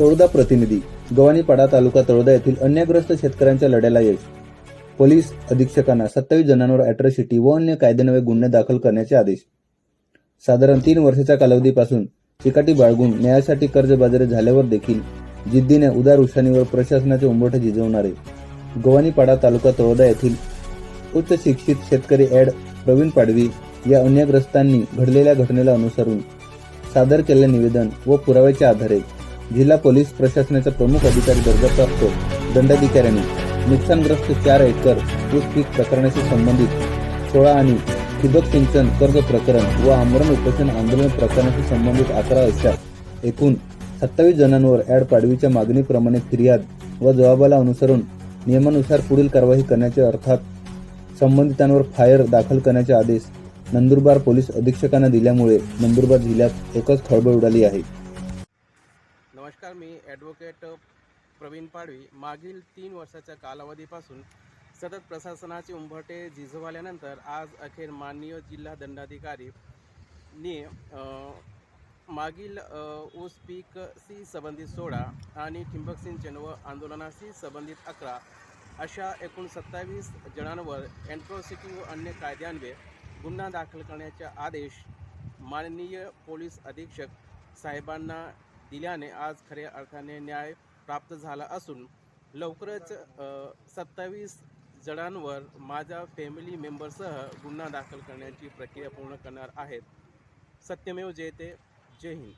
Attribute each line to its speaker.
Speaker 1: तळोदा प्रतिनिधी गव्हाणीपाडा तालुका तळोदा येथील अन्यग्रस्त शेतकऱ्यांच्या लढ्याला यश. पोलीस अधीक्षकांना सत्तावीस जणांवर अॅट्रॉसिटी व अन्य कायद्यान्वये गुन्हे दाखल करण्याचे आदेश. साधारण तीन वर्षाच्या कालावधीपासून चिकाटी बाळगून न्यायासाठी कर्जबाजारी झाल्यावर देखील जिद्दीने उदार उशाणीवर प्रशासनाचे उंबरठे झिजवणारे गव्हाणीपाडा तालुका तळोदा येथील उच्च शिक्षित शेतकरी ॲड प्रवीण पाडवी या अन्यग्रस्तांनी घडलेल्या घटनेला अनुसरून सादर केलेले निवेदन व पुराव्याच्या आधारे जिल्हा पोलीस प्रशासनाचा प्रमुख अधिकारी दर्जाप्राप्त दंडाधिकाऱ्यांनी नुकसानग्रस्त चार एकर ऊस पीक प्रकरणाशी संबंधित सोळा आणि ठिबक सिंचन कर्ज प्रकरण व आमरण उपोषण आंदोलन प्रकरणाशी संबंधित अकरा अशा एकूण सत्तावीस जणांवर ॲड पाडवीच्या मागणीप्रमाणे फिर्याद व जबाबाला अनुसरून नियमानुसार पुढील कारवाई करण्याचे अर्थात संबंधितांवर फायर दाखल करण्याचे आदेश नंदुरबार पोलीस अधीक्षकांना दिल्यामुळे नंदुरबार जिल्ह्यात एकच खळबळ उडाली आहे.
Speaker 2: नमस्कार मी ॲडव्होकेट प्रवीण पाडवी. मागील तीन वर्षाच्या कालावधीपासून सतत प्रशासनाचे उंबरटे झिजवल्यानंतर आज अखेर माननीय जिल्हा दंडाधिकारी मागील ऊस ऊस पीकशी संबंधित सोळा आणि ठिंबक सिंचन व आंदोलनाशी संबंधित अकरा अशा एकूण सत्तावीस जणांवर एन्ट्रोसिटी व अन्य कायद्यान्वये गुन्हा दाखल करण्याचे आदेश माननीय पोलीस अधीक्षक साहेबांना दिल्याने आज खऱ्या अर्थाने न्याय प्राप्त झाला असून लवकरच सत्तावीस जणांवर माझ्या फॅमिली मेंबरसह गुन्हा दाखल करण्याची प्रक्रिया पूर्ण करणार आहेत. सत्यमेव जयते. जय हिंद.